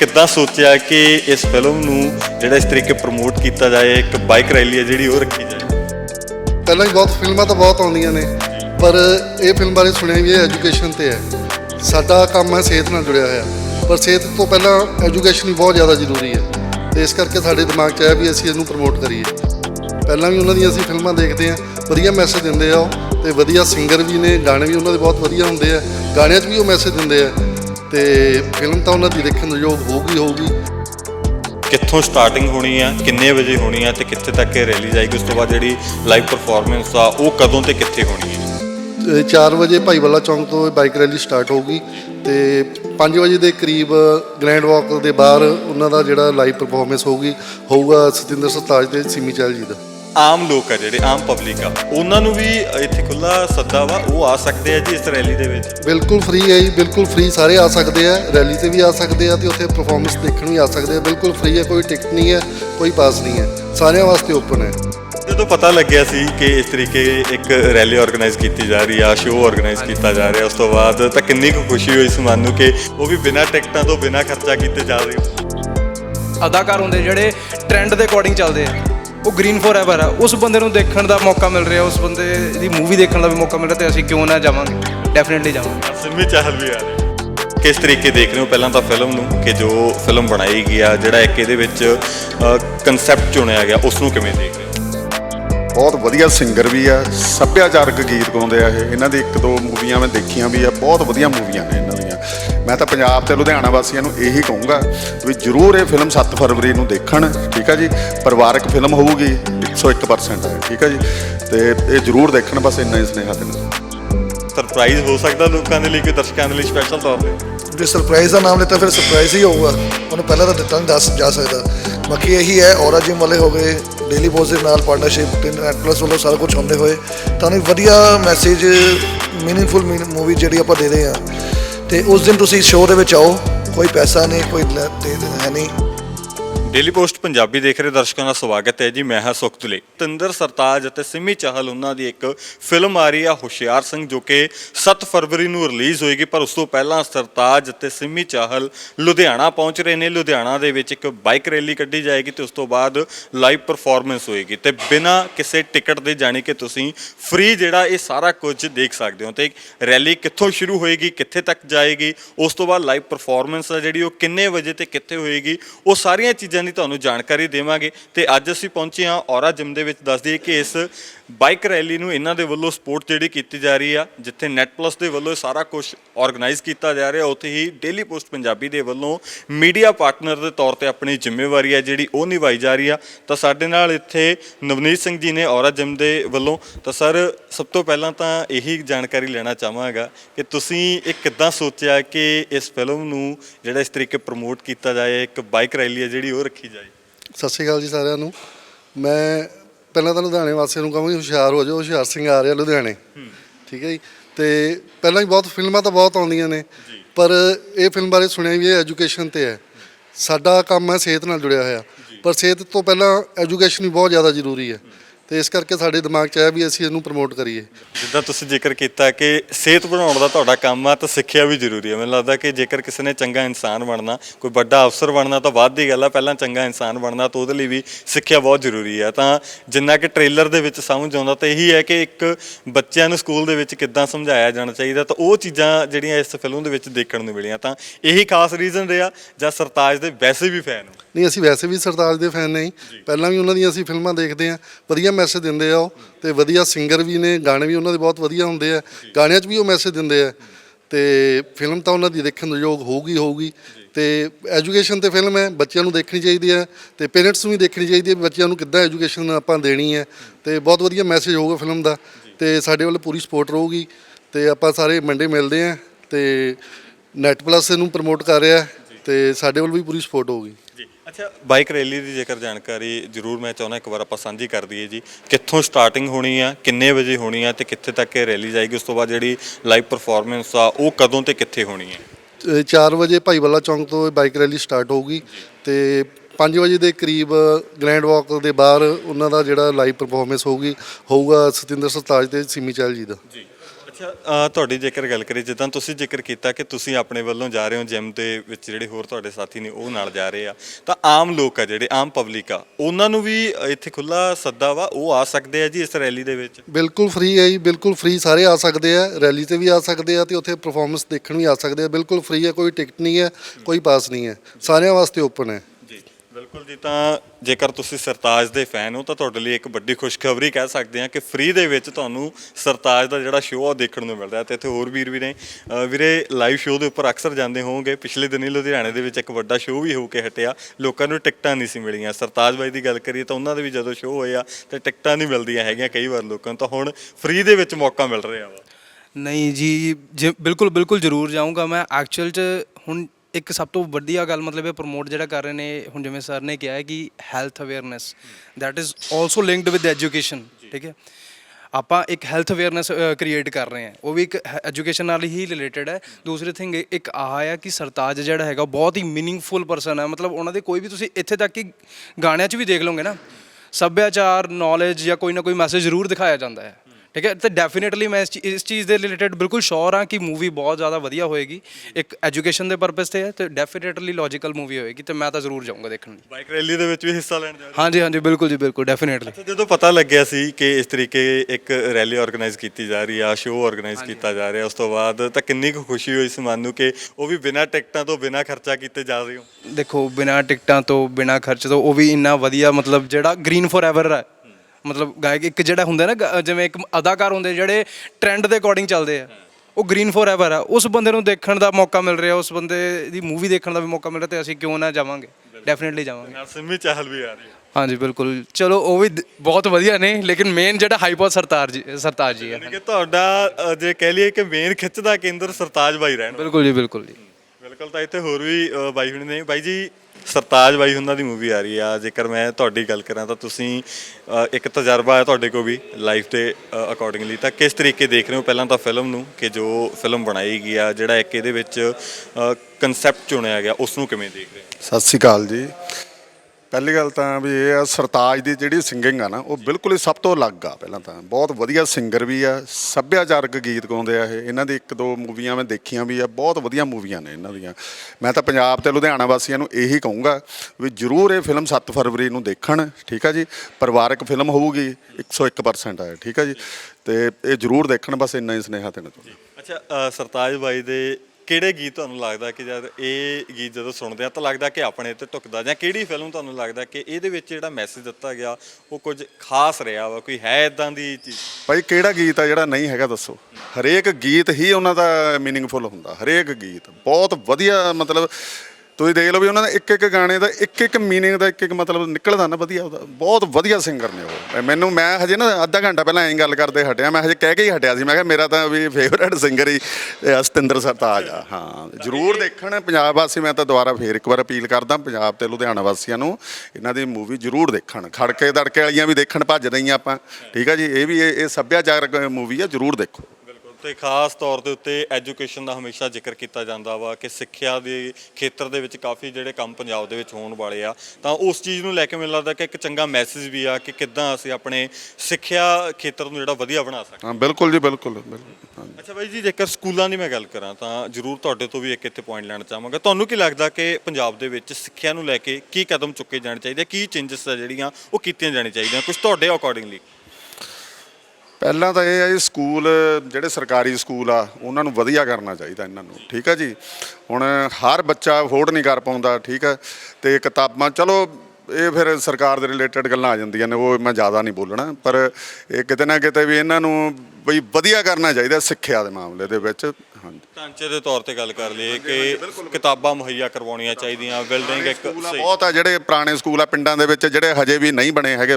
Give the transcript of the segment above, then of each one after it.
ਕਿੱਦਾਂ ਸੋਚਿਆ ਕਿ ਇਸ ਫਿਲਮ ਨੂੰ ਜਿਹੜਾ ਇਸ ਤਰੀਕੇ ਪ੍ਰਮੋਟ ਕੀਤਾ ਜਾਏ, ਇੱਕ ਬਾਈਕ ਰੈਲੀ ਹੈ ਜਿਹੜੀ ਉਹ ਰੱਖੀ ਜਾਏ? ਪਹਿਲਾਂ ਹੀ ਬਹੁਤ ਫਿਲਮਾਂ ਤਾਂ ਬਹੁਤ ਆਉਂਦੀਆਂ ਨੇ, ਪਰ ਇਹ ਫਿਲਮ ਬਾਰੇ ਸੁਣਿਆ ਵੀ ਇਹ ਐਜੂਕੇਸ਼ਨ ਤੇ ਹੈ। ਸਾਡਾ ਕੰਮ ਹੈ ਸਿਹਤ ਨਾਲ ਜੁੜਿਆ ਹੋਇਆ, ਪਰ ਸਿਹਤ ਤੋਂ ਪਹਿਲਾਂ ਐਜੂਕੇਸ਼ਨ ਹੀ ਬਹੁਤ ਜ਼ਿਆਦਾ ਜ਼ਰੂਰੀ ਹੈ। ਤੇ ਇਸ ਕਰਕੇ ਸਾਡੇ ਦਿਮਾਗ 'ਚ ਆਇਆ ਵੀ ਅਸੀਂ ਇਹਨੂੰ ਪ੍ਰਮੋਟ ਕਰੀਏ। ਪਹਿਲਾਂ ਵੀ ਉਹਨਾਂ ਦੀਆਂ ਅਸੀਂ ਫਿਲਮਾਂ ਦੇਖਦੇ ਹਾਂ, ਵਧੀਆ ਮੈਸੇਜ ਦਿੰਦੇ ਆ ਉਹ, ਤੇ ਵਧੀਆ ਸਿੰਗਰ ਵੀ ਨੇ, ਗਾਣੇ ਵੀ ਉਹਨਾਂ ਦੇ ਬਹੁਤ ਵਧੀਆ ਹੁੰਦੇ ਆ, ਗਾਣਿਆਂ 'ਚ ਵੀ ਉਹ ਮੈਸੇਜ ਦਿੰਦੇ ਆ। ਤੇ ਫਿਲਮ ਤਾਂ ਉਹਨਾਂ ਦੀ ਦੇਖਣ ਯੋਗ ਹੋਊਗੀ ਹੋਊਗੀ। ਕਿੱਥੋਂ ਸਟਾਰਟਿੰਗ ਹੋਣੀ ਆ ਕਿੰਨੇ ਵਜੇ ਹੋਣੀ ਆ ਤੇ ਕਿੱਥੇ ਤੱਕ ਇਹ ਰੈਲੀ ਜਾਏਗੀ ਉਸ ਤੋਂ ਬਾਅਦ ਜਿਹੜੀ ਲਾਈਵ ਪਰਫਾਰਮੈਂਸ ਆ ਉਹ ਕਦੋਂ ਤੇ ਕਿੱਥੇ ਹੋਣੀ ਹੈ 4 ਵਜੇ ਭਾਈਵਾਲਾ ਚੌਂਕ ਤੋਂ ਬਾਈਕ ਰੈਲੀ ਸਟਾਰਟ ਹੋਊਗੀ ਤੇ 5 ਵਜੇ ਦੇ ਕਰੀਬ ਗ੍ਰੈਂਡ ਵਾਕ ਦੇ ਬਾਹਰ ਉਹਨਾਂ ਦਾ ਜਿਹੜਾ ਲਾਈਵ ਪਰਫਾਰਮੈਂਸ ਹੋਊਗੀ ਹੋਊਗਾ ਸਤਿੰਦਰ ਸਰਤਾਜ ਤੇ ਸਿਮੀ ਚਹਿਲ ਜੀ ਦਾ। ਆਮ ਲੋਕ ਆ ਜਿਹੜੇ ਆਮ ਪਬਲਿਕ ਆ ਉਹਨਾਂ ਨੂੰ ਵੀ ਇੱਥੇ ਖੁੱਲਾ ਸੱਦਾ ਵਾ ਉਹ ਆ ਸਕਦੇ ਆ ਜੀ ਇਸ ਰੈਲੀ ਦੇ ਵਿੱਚ। ਬਿਲਕੁਲ ਫ੍ਰੀ ਹੈ ਜੀ ਬਿਲਕੁਲ ਫ੍ਰੀ ਸਾਰੇ ਆ ਸਕਦੇ ਆ ਰੈਲੀ ਤੇ ਵੀ ਆ ਸਕਦੇ ਆ ਤੇ ਉੱਥੇ ਪਰਫਾਰਮੈਂਸ ਦੇਖਣ ਵੀ ਆ ਸਕਦੇ ਆ ਬਿਲਕੁਲ ਫ੍ਰੀ ਹੈ ਕੋਈ ਟਿਕਟ ਨਹੀਂ ਹੈ ਕੋਈ ਪਾਸ ਨਹੀਂ ਹੈ ਸਾਰਿਆਂ ਵਾਸਤੇ ਓਪਨ ਹੈ। ਜਦੋਂ ਪਤਾ ਲੱਗਿਆ ਸੀ ਕਿ ਇਸ ਤਰੀਕੇ ਇੱਕ ਰੈਲੀ ਆਰਗੇਨਾਈਜ਼ ਕੀਤੀ ਜਾ ਰਹੀ ਆ ਸ਼ੋਅ ਆਰਗੇਨਾਈਜ਼ ਕੀਤਾ ਜਾ ਰਿਹਾ ਉਸ ਤੋਂ ਬਾਅਦ ਤਾਂ ਕਿੰਨੀ ਕੁ ਖੁਸ਼ੀ ਹੋਈ ਇਸ ਮਨ ਨੂੰ ਕਿ ਉਹ ਵੀ ਬਿਨਾਂ ਟਿਕਟਾਂ ਤੋਂ ਬਿਨਾਂ ਖਰਚਾ ਕੀਤੇ ਜਾ ਰਹੇ ਅਦਾਕਾਰ ਹੁੰਦੇ ਜਿਹੜੇ ਟ੍ਰੈਂਡ ਦੇ ਅਕੋਰਡਿੰਗ ਚੱਲਦੇ ਆ। ਉਹ ਗ੍ਰੀਨ ਫੋਰਐਵਰ ਆ। ਉਸ ਬੰਦੇ ਨੂੰ ਦੇਖਣ ਦਾ ਮੌਕਾ ਮਿਲ ਰਿਹਾ ਉਸ ਬੰਦੇ ਦੀ ਮੂਵੀ ਦੇਖਣ ਦਾ ਵੀ ਮੌਕਾ ਮਿਲ ਰਿਹਾ ਤੇ ਅਸੀਂ ਕਿਉਂ ਨਾ ਜਾਵਾਂਗੇ? ਡੈਫੀਨਿਟਲੀ ਜਾਵਾਂਗੇ। ਸਿੰਮੀ ਚਾਹਲ ਵੀ ਆ ਰਹੇ। ਕਿਸ ਤਰੀਕੇ ਦੇਖ ਰਹੇ ਹੋ ਪਹਿਲਾਂ ਤਾਂ ਫਿਲਮ ਨੂੰ ਕਿ ਜੋ ਫਿਲਮ ਬਣਾਈ ਗਿਆ ਜਿਹੜਾ ਇੱਕ ਇਹਦੇ ਵਿੱਚ ਕਨਸੈਪਟ ਚੁਣਿਆ ਗਿਆ ਉਸ ਨੂੰ ਕਿਵੇਂ ਦੇਖ ਰਹੇ ਹੋ? ਬਹੁਤ ਵਧੀਆ ਸਿੰਗਰ ਵੀ ਆ ਸੱਭਿਆਚਾਰਕ ਗੀਤ ਗਾਉਂਦੇ ਆ ਇਹ। ਇਹਨਾਂ ਦੀ ਇੱਕ ਦੋ ਮੂਵੀਆਂ ਮੈਂ ਦੇਖੀਆਂ ਵੀ ਆ ਬਹੁਤ ਵਧੀਆ ਮੂਵੀਆਂ ਨੇ ਇਹਨਾਂ ਦੀਆਂ। ਮੈਂ ਤਾਂ ਪੰਜਾਬ ਤੇ ਲੁਧਿਆਣਾ ਵਾਸੀਆਂ ਨੂੰ ਇਹੀ ਕਹੂੰਗਾ ਵੀ ਜਰੂਰ ਇਹ ਫਿਲਮ 7 ਫਰਵਰੀ ਨੂੰ ਦੇਖਣ ਠੀਕ ਆ ਜੀ? ਪਰਿਵਾਰਕ ਫਿਲਮ ਹੋਊਗੀ 101% ਹੈ ਠੀਕ ਆ ਜੀ? ਤੇ ਇਹ ਜਰੂਰ ਦੇਖਣ ਬਸ ਇੰਨਾ ਹੀ ਸੁਨੇਹਾ ਦੇਣਾ ਸਰਪ੍ਰਾਈਜ਼ ਹੋ ਸਕਦਾ ਲੋਕਾਂ ਦੇ ਲਈ ਕੋਈ ਦਰਸ਼ਕਾਂ ਦੇ ਲਈ ਸਪੈਸ਼ਲ ਤੌਰ ਤੇ? ਜੇ ਸਰਪ੍ਰਾਈਜ਼ ਦਾ ਨਾਮ ਲਿੱਤਾ ਫਿਰ ਸਰਪ੍ਰਾਈਜ਼ ਹੀ ਹੋਊਗਾ। ਉਹਨੂੰ ਪਹਿਲਾਂ ਤਾਂ ਦਿੱਤਾ ਨਹੀਂ ਦੱਸ ਜਾ ਸਕਦਾ। ਬਾਕੀ ਇਹੀ ਹੈ ਔਰਾ ਜਿਮ ਵਾਲੇ ਹੋ ਗਏ ਡੇਲੀ ਪੋਜ਼ ਦੇ ਨਾਲ ਪਾਰਟਨਰਸ਼ਿਪ ਤੇ ਨੈਟ ਪਲੱਸ ਵੱਲੋਂ ਸਾਰਾ ਕੁਝ ਹੁੰਦੇ ਹੋਏ ਤੁਹਾਨੂੰ ਇੱਕ ਵਧੀਆ ਮੈਸੇਜ ਮੀਨਿੰਗਫੁਲ ਮੂਵੀ ਜਿਹੜੀ ਆਪਾਂ ਦੇ ਰਹੇ ਹਾਂ। ਤੇ ਉਸ ਦਿਨ ਤੁਸੀਂ ਸ਼ੋਅ ਦੇ ਵਿੱਚ ਆਓ, ਕੋਈ ਪੈਸਾ ਨਹੀਂ, ਕੋਈ ਦੇ ਹੈ ਨਹੀਂ। ਡੇਲੀ ਪੋਸਟ ਪੰਜਾਬੀ ਦੇਖ ਰਹੇ ਦਰਸ਼ਕਾਂ ਦਾ ਸਵਾਗਤ ਹੈ ਜੀ, ਮੈਂ ਹਾਂ ਸੁਖਤਲੇ। ਤਿੰਦਰ ਸਰਤਾਜ ਅਤੇ ਸਿੰਮੀ ਚਾਹਲ, ਉਹਨਾਂ ਦੀ ਇੱਕ ਫਿਲਮ ਆ ਰਹੀ ਆ, ਹੁਸ਼ਿਆਰ ਸਿੰਘ, ਜੋ ਕਿ 7 ਫਰਵਰੀ ਨੂੰ ਰਿਲੀਜ਼ ਹੋਏਗੀ, ਪਰ ਉਸ ਤੋਂ ਪਹਿਲਾਂ ਸਰਤਾਜ ਅਤੇ ਸਿੰਮੀ ਚਾਹਲ ਲੁਧਿਆਣਾ ਪਹੁੰਚ ਰਹੇ ਨੇ। ਲੁਧਿਆਣਾ ਦੇ ਵਿੱਚ ਇੱਕ ਬਾਈਕ ਰੈਲੀ ਕੱਢੀ ਜਾਏਗੀ ਤੇ ਉਸ ਤੋਂ ਬਾਅਦ ਲਾਈਵ ਪਰਫਾਰਮੈਂਸ ਹੋਏਗੀ। ਤੇ ਬਿਨਾਂ ਕਿਸੇ ਟਿਕਟ ਦੇ, ਜਾਣੀ ਕਿ ਤੁਸੀਂ ਫ੍ਰੀ ਜਿਹੜਾ ਇਹ ਸਾਰਾ ਕੁਝ ਦੇਖ ਸਕਦੇ ਹੋ। ਤੇ ਰੈਲੀ ਕਿੱਥੋਂ ਸ਼ੁਰੂ ਹੋਏਗੀ, ਕਿੱਥੇ ਤੱਕ ਜਾਏਗੀ, ਉਸ ਤੋਂ ਬਾਅਦ ਲਾਈਵ ਪਰਫਾਰਮੈਂਸ ਆ ਜਿਹੜੀ, ਉਹ ਕਿੰਨੇ ਵਜੇ ਤੇ ਕਿੱਥੇ ਹੋਏਗੀ, ਉਹ ਸਾਰੀਆਂ ਚੀਜ਼ਾਂ ਦੀ ਤੁਹਾਨੂੰ ਜਾਣਕਾਰੀ ਦੇਵਾਂਗੇ ਤੇ ਅੱਜ ਅਸੀਂ ਪਹੁੰਚੇ ਹਾਂ ਔਰਾ ਜਿਮ ਦੇ ਵਿੱਚ। ਦੱਸ ਦਈਏ ਕਿ ਇਸ ਬਾਈਕ ਰੈਲੀ ਨੂੰ ਇਹਨਾਂ ਦੇ ਵੱਲੋਂ ਸਪੋਰਟ ਜਿਹੜੀ ਕੀਤੀ ਜਾ ਰਹੀ ਆ, ਜਿੱਥੇ ਨੈਟ ਪਲੱਸ ਦੇ ਵੱਲੋਂ ਸਾਰਾ ਕੁਝ ਆਰਗੇਨਾਈਜ਼ ਕੀਤਾ ਜਾ ਰਿਹਾ, ਉੱਥੇ ਹੀ ਡੇਲੀ ਪੋਸਟ ਪੰਜਾਬੀ ਦੇ ਵੱਲੋਂ ਮੀਡੀਆ ਪਾਰਟਨਰ ਦੇ ਤੌਰ ਤੇ ਆਪਣੀ ਜ਼ਿੰਮੇਵਾਰੀ ਹੈ ਜਿਹੜੀ ਉਹ ਨਿਭਾਈ ਜਾ ਰਹੀ ਆ। ਤਾਂ ਸਾਡੇ ਨਾਲ ਇੱਥੇ ਨਵਨੀਤ ਸਿੰਘ ਜੀ ਨੇ ਔਰਾ ਜਿਮ ਦੇ ਵੱਲੋਂ। ਤਾਂ ਸਰ, ਸਭ ਤੋਂ ਪਹਿਲਾਂ ਤਾਂ ਇਹੀ ਜਾਣਕਾਰੀ ਲੈਣਾ ਚਾਹਾਂਗਾ ਕਿ ਤੁਸੀਂ ਇਹ ਕਿੱਦਾਂ ਸੋਚਿਆ ਕਿ ਇਸ ਫਿਲਮ ਨੂੰ ਜਿਹੜਾ ਇਸ ਤਰੀਕੇ ਪ੍ਰਮੋਟ ਕੀਤਾ ਜਾਏ, ਇੱਕ ਬਾਈਕ ਰੈਲੀ ਹੈ ਜਿਹੜੀ ਉਹ ਰੱਖੀ ਜਾਏ। ਸਤਿ ਸ਼੍ਰੀ ਅਕਾਲ ਜੀ ਸਾਰਿਆਂ ਨੂੰ। ਮੈਂ ਪਹਿਲਾਂ ਤਾਂ ਲੁਧਿਆਣੇ ਵਾਸੀਆਂ ਨੂੰ ਕਹਾਂਗਾ ਹੁਸ਼ਿਆਰ ਹੋ ਜਾਓ ਹੁਸ਼ਿਆਰ ਸਿੰਘ ਆ ਰਿਹਾ ਲੁਧਿਆਣੇ। ਠੀਕ ਹੈ ਜੀ? ਤੇ ਪਹਿਲਾਂ ਹੀ ਬਹੁਤ ਫਿਲਮਾਂ ਤਾਂ ਬਹੁਤ ਆਉਂਦੀਆਂ ਨੇ ਪਰ ਇਹ ਫਿਲਮ ਬਾਰੇ ਸੁਣਿਆ ਵੀ ਇਹ ਐਜੂਕੇਸ਼ਨ ਤੇ ਹੈ। ਸਾਡਾ ਕੰਮ ਹੈ ਸਿਹਤ ਨਾਲ ਜੁੜਿਆ ਹੋਇਆ। ਪਰ ਸਿਹਤ ਤੋਂ ਪਹਿਲਾਂ ਐਜੂਕੇਸ਼ਨ ਹੀ ਬਹੁਤ ਜ਼ਿਆਦਾ ਜ਼ਰੂਰੀ ਹੈ। ਤੇ ਇਸ ਕਰਕੇ ਸਾਡੇ ਦਿਮਾਗ 'ਚ ਆਇਆ ਵੀ ਅਸੀਂ ਇਹਨੂੰ ਪ੍ਰਮੋਟ ਕਰੀਏ। ਜਿੱਦਾਂ ਤੁਸੀਂ ਜ਼ਿਕਰ ਕੀਤਾ ਕਿ ਸਿਹਤ ਬਣਾਉਣ ਦਾ ਤੁਹਾਡਾ ਕੰਮ ਆ ਤਾਂ ਸਿੱਖਿਆ ਵੀ ਜ਼ਰੂਰੀ ਹੈ ਮੈਨੂੰ ਲੱਗਦਾ ਕਿ ਜੇਕਰ ਕਿਸੇ ਨੇ ਚੰਗਾ ਇਨਸਾਨ ਬਣਨਾ ਕੋਈ ਵੱਡਾ ਅਫਸਰ ਬਣਨਾ ਤਾਂ ਬਾਅਦ ਦੀ ਗੱਲ ਆ ਪਹਿਲਾਂ ਚੰਗਾ ਇਨਸਾਨ ਬਣਨਾ ਤਾਂ ਉਹਦੇ ਲਈ ਵੀ ਸਿੱਖਿਆ ਬਹੁਤ ਜ਼ਰੂਰੀ ਹੈ ਤਾਂ ਜਿੰਨਾ ਕਿ ਟ੍ਰੇਲਰ ਦੇ ਵਿੱਚ ਸਮਝ ਆਉਂਦਾ ਤਾਂ ਇਹੀ ਹੈ ਕਿ ਇੱਕ ਬੱਚਿਆਂ ਨੂੰ ਸਕੂਲ ਦੇ ਵਿੱਚ ਕਿੱਦਾਂ ਸਮਝਾਇਆ ਜਾਣਾ ਚਾਹੀਦਾ ਤਾਂ ਉਹ ਚੀਜ਼ਾਂ ਜਿਹੜੀਆਂ ਇਸ ਫਿਲਮ ਦੇ ਵਿੱਚ ਦੇਖਣ ਨੂੰ ਮਿਲੀਆਂ। ਤਾਂ ਇਹੀ ਖਾਸ ਰੀਜ਼ਨ ਰਿਹਾ ਜਾਂ ਸਰਤਾਜ ਦੇ ਵੈਸੇ ਵੀ ਫੈਨ ਹੋ? ਨਹੀਂ ਅਸੀਂ ਵੈਸੇ ਵੀ ਸਰਤਾਜ ਦੇ ਫੈਨ ਨਹੀਂ ਪਹਿਲਾਂ ਵੀ ਉਹਨਾਂ ਦੀਆਂ ਅਸੀਂ ਫਿਲਮਾਂ ਦੇਖਦੇ ਹਾਂ ਵਧੀਆ ਮੈਸੇਜ ਦਿੰਦੇ ਆ ਉਹ, ਤੇ ਵਧੀਆ ਸਿੰਗਰ ਵੀ ਨੇ, ਗਾਣੇ ਵੀ ਉਹਨਾਂ ਦੇ ਬਹੁਤ ਵਧੀਆ ਹੁੰਦੇ ਆ। ਗਾਣਿਆਂ 'ਚ ਵੀ ਉਹ ਮੈਸੇਜ ਦਿੰਦੇ ਆ। ਤੇ ਫਿਲਮ ਤਾਂ ਉਹਨਾਂ ਦੀ ਦੇਖਣ ਯੋਗ ਹੋਊਗੀ ਹੋਊਗੀ। ਤੇ ਐਜੂਕੇਸ਼ਨ ਤੇ ਫਿਲਮ ਹੈ, ਬੱਚਿਆਂ ਨੂੰ ਦੇਖਣੀ ਚਾਹੀਦੀ ਹੈ, ਤੇ ਪੇਰੈਂਟਸ ਨੂੰ ਵੀ ਦੇਖਣੀ ਚਾਹੀਦੀ ਹੈ ਬੱਚਿਆਂ ਨੂੰ ਕਿੱਦਾਂ ਐਜੂਕੇਸ਼ਨ ਆਪਾਂ ਦੇਣੀ ਹੈ। ਤੇ ਬਹੁਤ ਵਧੀਆ ਮੈਸੇਜ ਹੋਊਗਾ ਫਿਲਮ ਦਾ। ਤੇ ਸਾਡੇ ਵੱਲ ਪੂਰੀ ਸਪੋਰਟ ਰਹੂਗੀ। ਤੇ ਆਪਾਂ ਸਾਰੇ ਮੰਡੇ ਮਿਲਦੇ ਆ ਤੇ ਨੈਟ ਪਲੱਸ ਇਹਨੂੰ ਪ੍ਰਮੋਟ ਕਰ ਰਿਹਾ ਤੇ ਸਾਡੇ ਵੱਲ ਵੀ ਪੂਰੀ ਸਪੋਰਟ ਹੋਊਗੀ। ਅੱਛਾ ਬਾਈਕ ਰੈਲੀ ਦੀ ਜੇਕਰ ਜਾਣਕਾਰੀ ਜ਼ਰੂਰ ਮੈਂ ਚਾਹੁੰਦਾ ਇੱਕ ਵਾਰ ਆਪਾਂ ਸਾਂਝੀ ਕਰ ਦਈਏ ਜੀ ਕਿੱਥੋਂ ਸਟਾਰਟਿੰਗ ਹੋਣੀ ਆ ਕਿੰਨੇ ਵਜੇ ਹੋਣੀ ਆ ਤੇ ਕਿੱਥੇ ਤੱਕ ਇਹ ਰੈਲੀ ਜਾਏਗੀ ਉਸ ਤੋਂ ਬਾਅਦ ਜਿਹੜੀ ਲਾਈਵ ਪਰਫਾਰਮੈਂਸ ਆ ਉਹ ਕਦੋਂ ਤੇ ਕਿੱਥੇ ਹੋਣੀ ਹੈ 4 ਵਜੇ ਭਾਈਵਾਲਾ ਚੌਂਕ ਤੋਂ ਇਹ ਬਾਈਕ ਰੈਲੀ ਸਟਾਰਟ ਹੋਊਗੀ ਤੇ 5 ਵਜੇ ਦੇ ਕਰੀਬ ਗ੍ਰੈਂਡ ਵਾਕ ਦੇ ਬਾਹਰ ਉਹਨਾਂ ਦਾ ਜਿਹੜਾ ਲਾਈਵ ਪਰਫਾਰਮੈਂਸ ਹੋਊਗੀ ਹੋਊਗਾ ਸਤਿੰਦਰ ਸਰਤਾਜ ਤੇ ਸਿਮੀ ਚਹਿਲ ਜੀ ਦਾ। ਜੀ। ਅੱਛਾ ਅ, ਤੁਹਾਡੀ ਜੇਕਰ ਗੱਲ ਕਰੀਏ ਜਿੱਦਾਂ ਤੁਸੀਂ ਜ਼ਿਕਰ ਕੀਤਾ ਕਿ ਤੁਸੀਂ ਆਪਣੇ ਵੱਲੋਂ ਜਾ ਰਹੇ ਹੋ ਜਿਮ ਦੇ ਵਿੱਚ ਜਿਹੜੇ ਹੋਰ ਤੁਹਾਡੇ ਸਾਥੀ ਨੇ ਉਹ ਨਾਲ ਜਾ ਰਹੇ ਆ ਤਾਂ ਆਮ ਲੋਕ ਆ ਜਿਹੜੇ ਆਮ ਪਬਲਿਕ ਆ ਉਹਨਾਂ ਨੂੰ ਵੀ ਇੱਥੇ ਖੁੱਲਾ ਸੱਦਾ ਵਾ ਉਹ ਆ ਸਕਦੇ ਆ ਜੀ ਇਸ ਰੈਲੀ ਦੇ ਵਿੱਚ? ਬਿਲਕੁਲ ਫ੍ਰੀ ਹੈ ਜੀ ਬਿਲਕੁਲ ਫ੍ਰੀ ਸਾਰੇ ਆ ਸਕਦੇ ਆ ਰੈਲੀ ਤੇ ਵੀ ਆ ਸਕਦੇ ਆ ਤੇ ਉੱਥੇ ਪਰਫਾਰਮੈਂਸ ਦੇਖਣ ਵੀ ਆ ਸਕਦੇ ਆ ਬਿਲਕੁਲ ਫ੍ਰੀ ਹੈ ਕੋਈ ਟਿਕਟ ਨਹੀਂ ਹੈ ਕੋਈ ਪਾਸ ਨਹੀਂ ਹੈ ਸਾਰਿਆਂ ਵਾਸਤੇ ਓਪਨ ਹੈ। ਬਿਲਕੁਲ ਜੀ ਤਾਂ ਜੇਕਰ ਤੁਸੀਂ ਸਰਤਾਜ ਦੇ ਫੈਨ ਹੋ ਤਾਂ ਤੁਹਾਡੇ ਲਈ ਇੱਕ ਵੱਡੀ ਖੁਸ਼ਖਬਰੀ ਕਹਿ ਸਕਦੇ ਹਾਂ ਕਿ ਫ੍ਰੀ ਦੇ ਵਿੱਚ ਤੁਹਾਨੂੰ ਸਰਤਾਜ ਦਾ ਜਿਹੜਾ ਸ਼ੋਅ ਆ ਦੇਖਣ ਨੂੰ ਮਿਲਦਾ ਹੈ ਤੇ ਇੱਥੇ ਹੋਰ ਵੀਰ ਵੀ ਨੇ। ਅ, ਵੀਰੇ ਲਾਈਵ ਸ਼ੋਅ ਦੇ ਉੱਪਰ ਅਕਸਰ ਜਾਂਦੇ ਹੋਵੋਗੇ। ਪਿਛਲੇ ਦਿਨੀ ਲੁਧਿਆਣੇ ਦੇ ਵਿੱਚ ਇੱਕ ਵੱਡਾ ਸ਼ੋਅ ਵੀ ਹੋ ਕੇ ਹਟਿਆ। ਲੋਕਾਂ ਨੂੰ ਟਿਕਟਾਂ ਨਹੀਂ ਸੀ ਮਿਲੀਆਂ। ਸਰਤਾਜ ਬਾਈ ਦੀ ਗੱਲ ਕਰੀਏ ਤਾਂ ਉਹਨਾਂ ਦੇ ਵੀ ਜਦੋਂ ਸ਼ੋਅ ਹੋਇਆ ਤੇ ਟਿਕਟਾਂ ਨਹੀਂ ਮਿਲਦੀਆਂ ਹੈਗੀਆਂ ਕਈ ਵਾਰ ਲੋਕਾਂ ਨੂੰ। ਤਾਂ ਹੁਣ ਫ੍ਰੀ ਦੇ ਵਿੱਚ ਮੌਕਾ ਮਿਲ ਰਿਹਾ ਵਾ। ਨਹੀਂ ਜੀ ਜੇ ਬਿਲਕੁਲ ਬਿਲਕੁਲ ਜ਼ਰੂਰ ਜਾਊਂਗਾ ਮੈਂ। ਐਕਚੁਅਲ 'ਚ ਹੁਣ ਇੱਕ ਸਭ ਤੋਂ ਵਧੀਆ ਗੱਲ ਮਤਲਬ ਇਹ ਪ੍ਰਮੋਟ ਜਿਹੜਾ ਕਰ ਰਹੇ ਨੇ ਹੁਣ ਜਿਵੇਂ ਸਰ ਨੇ ਕਿਹਾ ਹੈ ਕਿ health awareness that is also linked with education ਠੀਕ ਹੈ? ਆਪਾਂ ਇੱਕ ਹੈਲਥ ਅਵੇਅਰਨੈਸ ਕ੍ਰੀਏਟ ਕਰ ਰਹੇ ਹਾਂ। ਉਹ ਵੀ ਇੱਕ ਐਜੂਕੇਸ਼ਨ ਨਾਲ ਹੀ ਰਿਲੇਟਡ ਹੈ। ਦੂਸਰੀ ਥਿੰਗ ਇੱਕ ਆਹ ਆ ਕਿ ਸਰਤਾਜ ਜਿਹੜਾ ਹੈਗਾ ਬਹੁਤ ਹੀ ਮੀਨਿੰਗਫੁਲ ਪਰਸਨ ਹੈ। ਮਤਲਬ ਉਹਨਾਂ ਦੇ ਕੋਈ ਵੀ ਤੁਸੀਂ ਇੱਥੇ ਤੱਕ ਕਿ ਗਾਣਿਆਂ 'ਚ ਵੀ ਦੇਖ ਲਓਗੇ ਨਾ ਸੱਭਿਆਚਾਰ ਨੌਲੇਜ ਜਾਂ ਕੋਈ ਨਾ ਕੋਈ ਮੈਸੇਜ ਜ਼ਰੂਰ ਦਿਖਾਇਆ ਜਾਂਦਾ ਹੈ। ਠੀਕ ਹੈ ਤੇ ਡੈਫੀਨਿਟਲੀ ਮੈਂ ਇਸ ਚੀ- ਇਸ ਚੀਜ਼ ਦੇ ਰਿਲੇਟਡ ਬਿਲਕੁਲ ਸ਼ੋਰ ਹਾਂ ਕਿ ਮੂਵੀ ਬਹੁਤ ਜ਼ਿਆਦਾ ਵਧੀਆ ਹੋਏਗੀ। ਇੱਕ ਐਜੂਕੇਸ਼ਨ ਦੇ ਪਰਪਸ ਤੇ ਹੈ ਤੇ ਡੈਫੀਨਿਟਲੀ ਲੌਜੀਕਲ ਮੂਵੀ ਹੋਏਗੀ ਤੇ ਮੈਂ ਤਾਂ ਜ਼ਰੂਰ ਜਾਊਂਗਾ ਦੇਖਣ ਲਈ। ਬਾਈਕ ਰੈਲੀ ਦੇ ਵਿੱਚ ਵੀ ਹਿੱਸਾ ਲੈਣ ਜਾ ਰਹੇ ਹੋ? ਹਾਂਜੀ ਹਾਂਜੀ ਬਿਲਕੁਲ ਜੀ ਬਿਲਕੁਲ ਡੈਫੀਨਿਟਲੀ ਅੱਛਾ ਜਦੋਂ ਪਤਾ ਲੱਗਿਆ ਸੀ ਕਿ ਇਸ ਤਰੀਕੇ ਇੱਕ ਰੈਲੀ ਆਰਗੇਨਾਈਜ਼ ਕੀਤੀ ਜਾ ਰਹੀ ਆ ਸ਼ੋਅ ਆਰਗੇਨਾਈਜ਼ ਕੀਤਾ ਜਾ ਰਿਹਾ ਉਸ ਤੋਂ ਬਾਅਦ ਤਾਂ ਕਿੰਨੀ ਕੁ ਖੁਸ਼ੀ ਹੋਈ ਸੀ ਮਨ ਨੂੰ ਕਿ ਉਹ ਵੀ ਬਿਨਾਂ ਟਿਕਟਾਂ ਤੋਂ ਬਿਨਾਂ ਖਰਚਾ ਕੀਤੇ ਜਾ ਰਹੇ ਹੋ? ਦੇਖੋ ਬਿਨਾ ਟਿਕਟਾਂ ਤੋਂ ਬਿਨਾ ਖਰਚ ਤੋਂ ਉਹ ਵੀ ਇੰਨਾ ਵਧੀਆ ਮਤਲਬ ਜਿਹੜਾ ਗ੍ਰੀਨ ਫੋਰਐਵਰ ਹੈ। ਮਤਲਬ ਗਾਇਕ ਇੱਕ ਜਿਹੜਾ ਹੁੰਦਾ ਨਾ ਗ- ਜਿਵੇਂ ਇੱਕ ਅਦਾਕਾਰ ਹੁੰਦੇ ਜਿਹੜੇ ਟ੍ਰੈਂਡ ਦੇ ਅਕੋਰਡਿੰਗ ਚੱਲਦੇ ਆ। ਉਹ ਗ੍ਰੀਨ ਫੋਰਐਵਰ ਆ। ਉਸ ਬੰਦੇ ਨੂੰ ਦੇਖਣ ਦਾ ਮੌਕਾ ਮਿਲ ਰਿਹਾ ਉਸ ਬੰਦੇ ਦੀ ਮੂਵੀ ਦੇਖਣ ਦਾ ਵੀ ਮੌਕਾ ਮਿਲ ਰਿਹਾ ਤੇ ਅਸੀਂ ਕਿਉਂ ਨਾ ਜਾਵਾਂਗੇ? ਡੈਫੀਨਿਟਲੀ ਜਾਵਾਂਗੇ। ਨਾਲ ਸਿੰਮੀ ਚਾਹਲ ਵੀ ਆ ਰਹੀ ਹੈ। ਹਾਂਜੀ ਬਿਲਕੁਲ। ਚਲੋ ਉਹ ਵੀ ਦ- ਬਹੁਤ ਵਧੀਆ ਨੇ ਲੇਕਿਨ ਮੇਨ ਜਿਹੜਾ ਹਾਈਪੋ ਸਰਤਾਰ ਜੀ ਸਰਤਾਜ ਜੀ ਹੈ ਯਾਨੀ ਕਿ ਤੁਹਾਡਾ ਅ, ਜੇ ਕਹਿ ਲਈਏ ਕਿ ਮੇਨ ਖਿੱਚ ਦਾ ਕੇਂਦਰ ਸਰਤਾਜ ਬਾਈ ਰਹਿਣ ਬਿਲਕੁਲ ਜੀ ਬਿਲਕੁਲ ਜੀ। ਬਿਲਕੁਲ ਤਾਂ ਇੱਥੇ ਹੋਰ ਵੀ ਅ, ਬਾਈ ਹੁਣੇ ਨੇ। ਬਾਈ ਜੀ ਸਰਤਾਜ ਬਾਈ ਉਹਨਾਂ ਦੀ ਮੂਵੀ ਆ ਰਹੀ ਆ। ਜੇਕਰ ਮੈਂ ਤੁਹਾਡੀ ਗੱਲ ਕਰਾਂ ਤਾਂ ਤੁਸੀਂ ਅ, ਇੱਕ ਤਜਰਬਾ ਹੈ ਤੁਹਾਡੇ ਕੋਲ ਵੀ ਲਾਈਫ ਦੇ ਅਕੋਰਡਿੰਗਲੀ ਤਾਂ ਕਿਸ ਤਰੀਕੇ ਦੇਖ ਰਹੇ ਹੋ ਪਹਿਲਾਂ ਤਾਂ ਫਿਲਮ ਨੂੰ ਕਿ ਜੋ ਫਿਲਮ ਬਣਾਈ ਗਈ ਆ ਜਿਹੜਾ ਇੱਕ ਇਹਦੇ ਵਿੱਚ ਕਨਸੈਪਟ ਚੁਣਿਆ ਗਿਆ ਉਸ ਨੂੰ ਕਿਵੇਂ ਦੇਖ ਰਹੇ ਹੋ? ਸਤਿ ਸ਼੍ਰੀ ਅਕਾਲ ਜੀ। ਪਹਿਲੀ ਗੱਲ ਤਾਂ ਵੀ ਇਹ ਆ, ਸਰਤਾਜ ਦੀ ਜਿਹੜੀ ਸਿੰਗਿੰਗ ਆ ਨਾ, ਉਹ ਬਿਲਕੁਲ ਹੀ ਸਭ ਤੋਂ ਅਲੱਗ ਆ ਪਹਿਲਾਂ ਤਾਂ। ਬਹੁਤ ਵਧੀਆ ਸਿੰਗਰ ਵੀ ਆ, ਸੱਭਿਆਚਾਰਕ ਗੀਤ ਗਾਉਂਦੇ ਆ ਇਹ। ਇਹਨਾਂ ਦੀ ਇੱਕ ਦੋ ਮੂਵੀਆਂ ਮੈਂ ਦੇਖੀਆਂ ਵੀ ਆ, ਬਹੁਤ ਵਧੀਆ ਮੂਵੀਆਂ ਨੇ ਇਹਨਾਂ ਦੀਆਂ। ਮੈਂ ਤਾਂ ਪੰਜਾਬ ਤੇ ਲੁਧਿਆਣਾ ਵਾਸੀਆਂ ਨੂੰ ਇਹੀ ਕਹੂੰਗਾ ਵੀ ਜਰੂਰ ਇਹ ਫਿਲਮ 7 ਫਰਵਰੀ ਨੂੰ ਦੇਖਣ, ਠੀਕ ਆ ਜੀ? ਪਰਿਵਾਰਕ ਫਿਲਮ ਹੋਊਗੀ 101% ਆ ਠੀਕ ਆ ਜੀ? ਤੇ ਇਹ ਜਰੂਰ ਦੇਖਣ, ਬਸ ਇੰਨਾ ਹੀ ਸੁਨੇਹਾ ਦੇਣਾ ਚਾਹੁੰਦਾ ਅੱਛਾ ਸਰਤਾਜ ਬਾਈ ਦੇ ਕਿਹੜੇ ਗੀਤ ਤੁਹਾਨੂੰ ਲੱਗਦਾ ਕਿ ਜਦ ਇਹ ਗੀਤ ਜਦੋਂ ਸੁਣਦੇ ਆ ਤਾਂ ਲੱਗਦਾ ਕਿ ਆਪਣੇ ਤੇ ਟੁਕਦਾ ਜਾਂ ਕਿਹੜੀ ਫਿਲਮ ਤੁਹਾਨੂੰ ਲੱਗਦਾ ਕਿ ਇਹਦੇ ਵਿੱਚ ਜਿਹੜਾ ਮੈਸੇਜ ਦਿੱਤਾ ਗਿਆ, ਉਹ ਕੁਝ ਖਾਸ ਰਿਹਾ ਵਾ, ਕੋਈ ਹੈ ਇਦਾਂ ਦੀ ਚੀਜ਼? ਭਾਈ, ਕਿਹੜਾ ਗੀਤ ਆ ਜਿਹੜਾ ਨਹੀਂ ਹੈਗਾ ਦੱਸੋ? ਹਰੇਕ ਗੀਤ ਹੀ ਉਹਨਾਂ ਦਾ ਮੀਨਿੰਗਫੁਲ ਹੁੰਦਾ, ਹਰੇਕ ਗੀਤ ਬਹੁਤ ਵਧੀਆ, ਮਤਲਬ ਤੁਸੀਂ ਦੇਖ ਲਓ ਵੀ ਉਹਨਾਂ ਦਾ ਇੱਕ ਇੱਕ ਗਾਣੇ ਦਾ, ਇੱਕ ਇੱਕ ਮੀਨਿੰਗ ਦਾ, ਇੱਕ ਇੱਕ ਮਤਲਬ ਨਿਕਲਦਾ ਨਾ ਵਧੀਆ, ਉਹਦਾ ਬਹੁਤ ਵਧੀਆ ਸਿੰਗਰ ਨੇ ਉਹ। ਮੈਨੂੰ, ਮੈਂ ਹਜੇ ਨਾ ਅੱਧਾ ਘੰਟਾ ਪਹਿਲਾਂ ਐਂ ਗੱਲ ਕਰਦੇ ਹਟਿਆ, ਮੈਂ ਹਜੇ ਕਹਿ ਕੇ ਹੀ ਹਟਿਆ ਸੀ, ਮੈਂ ਕਿਹਾ ਮੇਰਾ ਤਾਂ ਵੀ ਫੇਵਰੇਟ ਸਿੰਗਰ ਹੀ ਸਤਿੰਦਰ ਸਰਤਾਜ ਆ। ਹਾਂ, ਜ਼ਰੂਰ ਦੇਖਣ, ਪੰਜਾਬ ਵਾਸੀ ਮੈਂ ਤਾਂ ਦੁਬਾਰਾ ਫੇਰ ਇੱਕ ਵਾਰ ਅਪੀਲ ਕਰਦਾ, ਪੰਜਾਬ ਤੇ ਲੁਧਿਆਣਾ ਵਾਸੀਆਂ ਨੂੰ ਇਹਨਾਂ ਦੀ ਮੂਵੀ ਜ਼ਰੂਰ ਦੇਖਣ। ਖੜਕੇ ਦੜਕੇ ਵਾਲੀਆਂ ਵੀ ਦੇਖਣ, ਭੱਜ ਰਹੀਆਂ ਆਪਾਂ। ਠੀਕ ਆ ਜੀ, ਇਹ ਵੀ ਇਹ ਇਹ ਸੱਭਿਆਚਾਰਕ ਮੂਵੀ ਆ, ਜ਼ਰੂਰ ਦੇਖੋ। ਤੇ ਖਾਸ ਤੌਰ ਦੇ ਉੱਤੇ ਐਜੂਕੇਸ਼ਨ ਦਾ ਹਮੇਸ਼ਾ ਜ਼ਿਕਰ ਕੀਤਾ ਜਾਂਦਾ ਵਾ ਕਿ ਸਿੱਖਿਆ ਦੇ ਖੇਤਰ ਦੇ ਵਿੱਚ ਕਾਫੀ ਜਿਹੜੇ ਕੰਮ ਪੰਜਾਬ ਦੇ ਵਿੱਚ ਹੋਣ ਵਾਲੇ ਆ। ਤਾਂ ਉਸ ਚੀਜ਼ ਨੂੰ ਲੈ ਕੇ ਮੈਨੂੰ ਲੱਗਦਾ ਕਿ ਇੱਕ ਚੰਗਾ ਮੈਸੇਜ ਵੀ ਆ ਕਿ ਕਿੱਦਾਂ ਅਸੀਂ ਆਪਣੇ ਸਿੱਖਿਆ ਖੇਤਰ ਨੂੰ ਜਿਹੜਾ ਵਧੀਆ ਬਣਾ ਸਕਦੇ ਹਾਂ ਬਿਲਕੁਲ ਜੀ ਬਿਲਕੁਲ ਅੱਛਾ ਬਾਈ ਜੀ ਜੇਕਰ ਸਕੂਲਾਂ ਦੀ ਮੈਂ ਗੱਲ ਕਰਾਂ ਤਾਂ ਜ਼ਰੂਰ ਤੁਹਾਡੇ ਤੋਂ ਵੀ ਇੱਕ ਇੱਥੇ ਪੁਆਇੰਟ ਲੈਣਾ ਚਾਹਾਂਗਾ। ਤੁਹਾਨੂੰ ਕੀ ਲੱਗਦਾ ਕਿ ਪੰਜਾਬ ਦੇ ਵਿੱਚ ਸਿੱਖਿਆ ਨੂੰ ਲੈ ਕੇ ਕੀ ਕਦਮ ਚੁੱਕੇ ਜਾਣੇ ਚਾਹੀਦੇ ਕੀ ਚੇਂਜਸ ਆ ਜਿਹੜੀਆਂ ਉਹ ਕੀਤੀਆਂ ਜਾਣੀਆਂ ਚਾਹੀਦੀਆਂ? ਕੁਝ ਤੁਹਾਡੇ ਅਕੋਰਡਿੰਗਲੀ ਪਹਿਲਾਂ ਤਾਂ ਇਹ ਆ ਜੀ, ਸਕੂਲ, ਜਿਹੜੇ ਸਰਕਾਰੀ ਸਕੂਲ ਆ, ਉਹਨਾਂ ਨੂੰ ਵਧੀਆ ਕਰਨਾ ਚਾਹੀਦਾ ਇਹਨਾਂ ਨੂੰ, ਠੀਕ ਆ ਜੀ? ਹੁਣ ਹਰ ਬੱਚਾ ਅਫੋਰਡ ਨਹੀਂ ਕਰ ਪਾਉਂਦਾ, ਠੀਕ ਆ? ਤੇ ਕਿਤਾਬਾਂ, ਚਲੋ, ਇਹ ਫਿਰ ਸਰਕਾਰ ਦੇ ਰਿਲੇਟਡ ਗੱਲਾਂ ਆ ਜਾਂਦੀਆਂ ਨੇ, ਉਹ ਮੈਂ ਜ਼ਿਆਦਾ ਨਹੀਂ ਬੋਲਣਾ, ਪਰ ਇਹ ਕਿਤੇ ਨਾ ਕਿਤੇ ਵੀ ਇਹਨਾਂ ਨੂੰ ਬਈ ਵਧੀਆ ਕਰਨਾ ਚਾਹੀਦਾ ਸਿੱਖਿਆ ਦੇ ਮਾਮਲੇ ਦੇ ਵਿੱਚ। ਹਾਂਜੀ। ਢਾਂਚੇ ਦੇ ਤੌਰ ਤੇ ਗੱਲ ਕਰ ਲਈਏ ਕਿ ਕਿਤਾਬਾਂ ਮੁਹੱਈਆ ਕਰਵਾਉਣੀਆਂ ਚਾਹੀਦੀਆਂ ਬਿਲਡਿੰਗ ਇੱਕ ਸਕੂਲ ਆ ਸਹੀ ਬਹੁਤ ਆ ਜਿਹੜੇ ਪੁਰਾਣੇ ਸਕੂਲ ਆ ਪਿੰਡਾਂ ਦੇ ਵਿੱਚ ਜਿਹੜੇ ਹਜੇ ਵੀ ਨਹੀਂ ਬਣੇ ਹੈਗੇ।